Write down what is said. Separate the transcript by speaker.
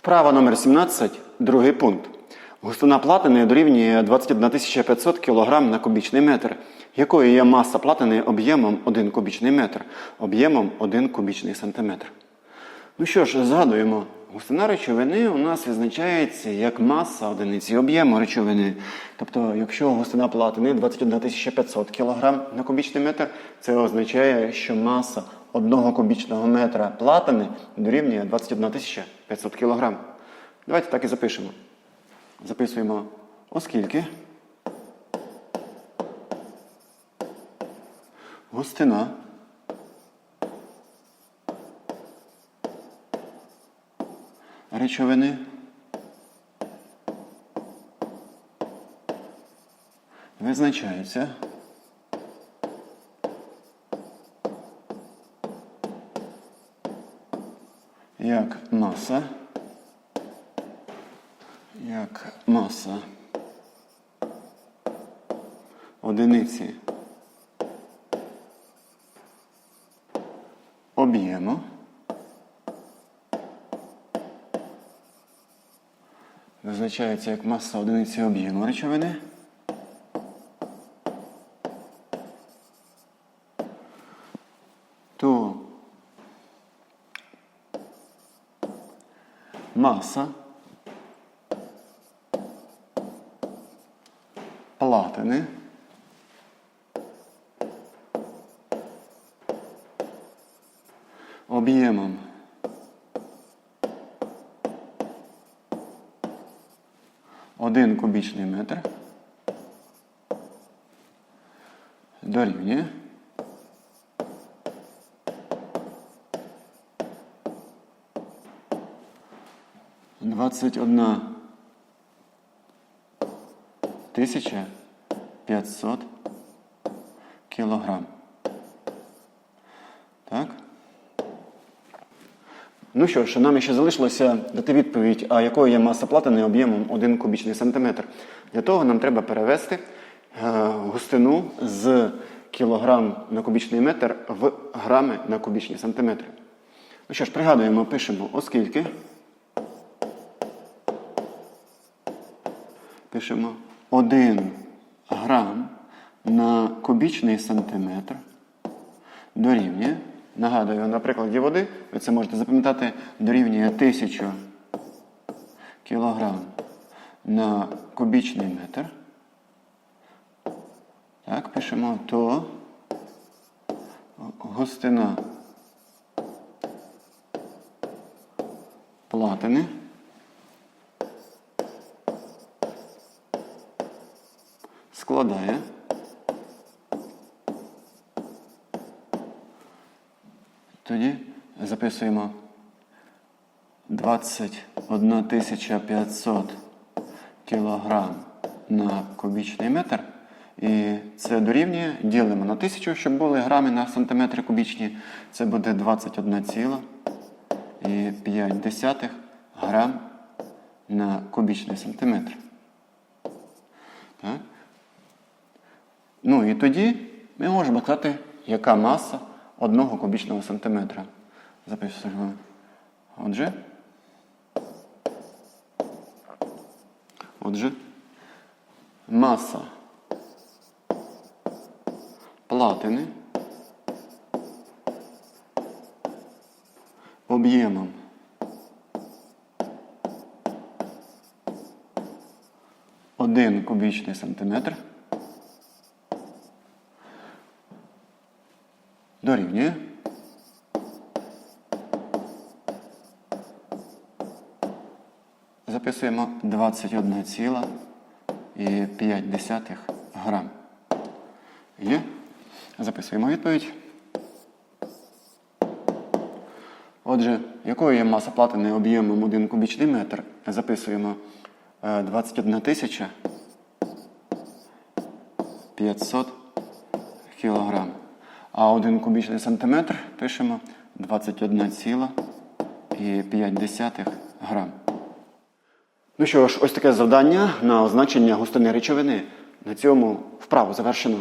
Speaker 1: Вправа номер 17, другий пункт. Густина платини дорівнює 21 500 кг на кубічний метр, якою є маса платини об'ємом 1 кубічний метр, об'ємом 1 кубічний сантиметр. Ну що ж, згадуємо, густина речовини у нас визначається як маса одиниці об'єму речовини. Тобто, якщо густина платини 21 500 кг на кубічний метр, це означає, що маса одного кубічного метра платини дорівнює 21 500 кг. Давайте так і запишемо. Записуємо, оскільки густина речовини визначається як маса, як маса одиниці. Об'єму. Визначається як маса одиниці об'єму речовини. То маса платини об'ємом один кубічний метр дорівнює двадцять одна тисяча п'ятсот кілограм. Так? Ну що ж, нам ще залишилося дати відповідь, а якою є маса платини об'ємом 1 кубічний сантиметр. Для того нам треба перевести е, густину з кілограм на кубічний метр в грами на кубічні сантиметри. Ну що ж, пригадуємо, пишемо, оскільки. Пишемо 1 грам на кубічний сантиметр дорівнює. Нагадую, на прикладі води, ви це можете запам'ятати, дорівнює 1000 кілограм на кубічний метр. Так, пишемо, то густина платини складає Тоді записуємо 21 500 кілограм на кубічний метр. І це дорівнює, ділимо на 1000, щоб були грами на сантиметри кубічні. Це буде 21,5 грам на кубічний сантиметр. Так? Ну і тоді ми можемо сказати, яка маса одного кубічного сантиметра. Записуємо. Отже. Отже, маса платини об'ємом один кубічний сантиметр дорівнює записуємо 21,5 грам. Є? Записуємо відповідь. Отже, якою є маса платини об'ємом 1 кубічний метр? Записуємо е, 21 тисяча 500 кілограм. А 1 кубічний сантиметр пишемо 21,5 грам. Ну що ж, ось таке завдання на означення густини речовини. На цьому вправу завершено.